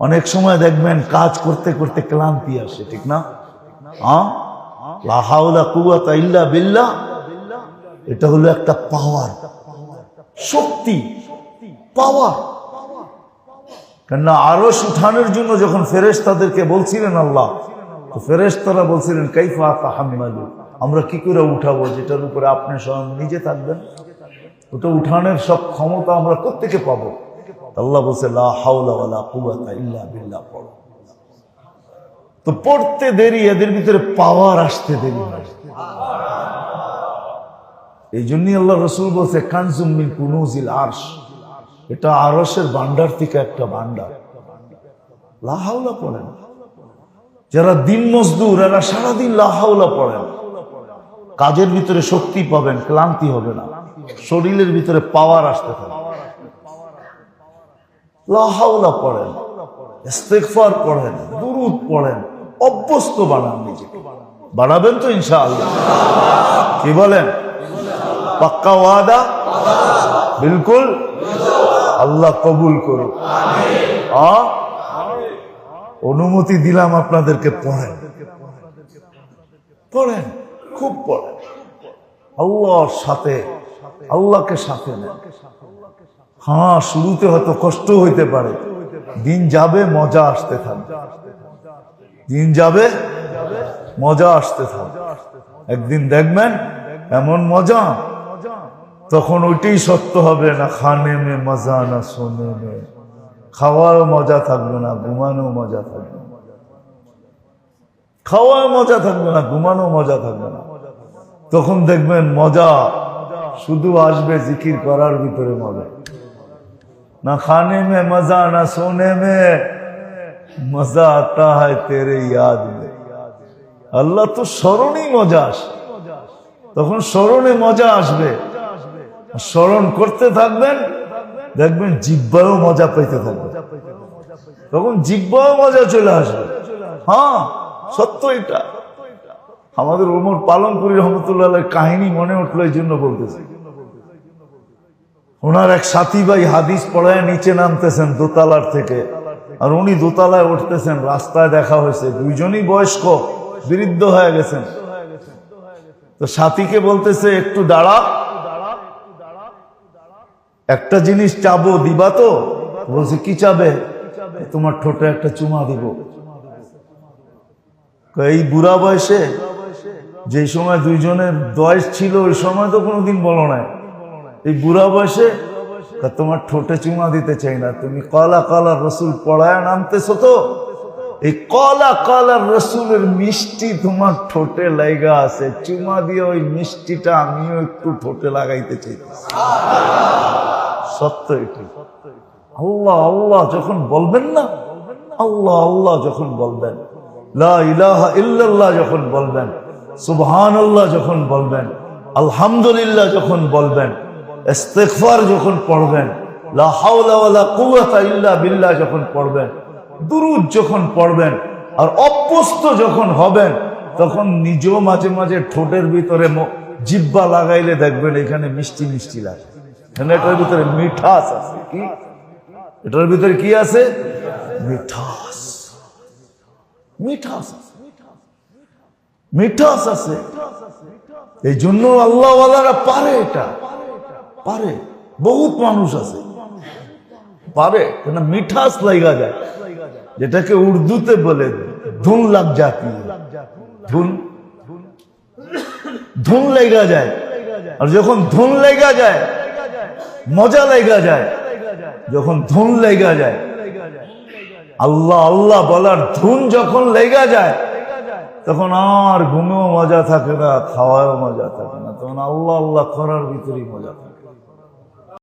অনেক সময় দেখবেন কাজ করতে করতে ক্লান্তি আসে, ঠিক না? হ্যাঁ? ইল্লা বিল্লাহ। এটা হলো একটা পাওয়ার। শক্তি। পাওয়ার। কেননা আরস উঠানোর জন্য যখন ফেরেশ তাদেরকে বলছিলেন আল্লাহ, তো ফেরেশ তারা বলছিলেন, কাইফা তাহাম্মালু? আমরা কি করে উঠাবো? যেটার উপরে আপনি স্বয়ং নিজে থাকবেন। ওটা উঠানের সব ক্ষমতা আমরা কোত্থেকে পাবো? আল্লাহ বলছে বিল্লাহ। পড়ো। তো পড়তে দেরি, এদের ভিতরে পাওয়ার আসতে দেরি এই জন্যই আল্লাহ রসুল বলছে, কানজুম মিন কুনুজিল আরশ। এটা আরসের ভান্ডার থেকে একটা ভান্ডার। লাহাউলা পড়েন। যারা দিন মজদুর, এরা সারাদিন লাহাউলা পড়েন। কাজের ভিতরে শক্তি পাবেন, ক্লান্তি হবে না। শরীরের ভিতরে পাওয়ার আসতে থাকবে। লাহাউলা পড়েন, ইস্তেগফার পড়েন, দুরুদ পড়েন, অভ্যস্ত বানান নিজেকে। বানাবেন তো ইনশাআল্লাহ। কি বলেন? পাক্কা ওয়াদা? বিলকুল? আল্লাহ কবুল করুন আ? অনুমতি দিলাম আপনাদেরকে পড়েন। পড়েন, খুব পড়েন। আল্লাহর সাথে আল্লাহকে সাথে হ্যাঁ শুরুতে হয়তো কষ্ট হইতে পারে। দিন যাবে, মজা আসতে থাকবে। দিন যাবে, মজা আসতে থাকবে। একদিন দেখবেন, এমন মজা, তখন ওইটাই সত্য হবে না, খানে মে, মজা না শোনে মে। খাওয়াও মজা থাকবে না ঘুমানো মজা থাকবে না। খাওয়াও মজা থাকবে না ঘুমানো মজা থাকবে না। তখন দেখবেন মজা শুধু আসবে জিকির করার ভিতরে মজা। না খানে মে, মজা, না সোনে মে, মজা আতা হয় তেরে ইয়াদ মে। আল্লাহ তো স্মরণই মজা আসে। তখন স্মরণে মজা আসবে। স্মরণ করতে থাকবেন, দেখবেন জিব্বায়ও মজা পাইতে থাকবে তখন জিব্বাও মজা চলে আসবে। হ্যাঁ সত্য এটা। আমাদের ওমর পালনপুরি রহমতুল্লাহ কাহিনী মনে উঠল, এই জন্য বলতেছে। ওনার এক সাথী ভাই হাদিস পড়ায় নিচে নামতেছেন দোতলার থেকে, আর উনি দোতলায় উঠতেছেন, রাস্তায় দেখা হয়েছে। দুইজনই বয়স্ক, বৃদ্ধ হয়ে গেছেন। তো সাথীকে বলতেছে, একটু দাঁড়া। একটা জিনিস চাবো, দিবা তো? বলছে, কি চাবে? তোমার ঠোঁটে একটা চুমা দিব। এই বুড়া বয়সে যে সময় দুইজনের বয়স ছিল, ওই সময় তো কোনোদিন বলো না এই বুড়া বয়সে তোমার ঠোঁটে চুমা দিতে চাই না। তুমি কলা কলা রসুল পড়ায় নামতেছো তো? এই কলা কলা রসুলের মিষ্টি তোমার ঠোঁটে লাইগা আছে। চুমা দিয়ে ওই মিষ্টিটা আমিও একটু ঠোঁটে লাগাইতে চাইতেছি সত্য এটি। আল্লাহ আল্লাহ যখন বলবেন না, আল্লাহ আল্লাহ যখন বলবেন, লা ইলাহা ইল্লাল্লাহ যখন বলবেন সুবহান আল্লাহ যখন বলবেন, আলহামদুলিল্লাহ যখন বলবেন, ইস্তেগফার যখন পড়বেন বিল্লাহ যখন পড়বেন, দুরুদ যখন পড়বেন, আর অভ্যস্ত যখন হবেন, তখন নিজেও মাঝে মাঝে ঠোঁটের ভিতরে জিব্বা লাগাইলে দেখবেন এখানে মিষ্টি মিষ্টি লাগে। এটার ভিতরে মিঠাস আছে কি? এটার ভিতরে কি আছে? মিঠাস। মিঠাস আছে। মিঠাস আছে। এই জন্য আল্লাহওয়ালারা পারে এটা। পারে। বহুত মানুষ আছে। পারে। মিঠাস লাগা যায়। যেটাকে উর্দুতে বলে ধুন লাগ জাতি। ধুন। ধুন লেগা যায়। আর যখন ধুন লেগা যায়, মজা লেগা যায়। যখন ধুন লেগা যায়, আল্লাহ আল্লাহ বলার ধুন যখন লেগা যায় তখন আর ঘুমেও মজা থাকে না খাওয়ারও মজা থাকে না। তখন আল্লাহ আল্লাহ করার ভিতরেই মজা থাকে।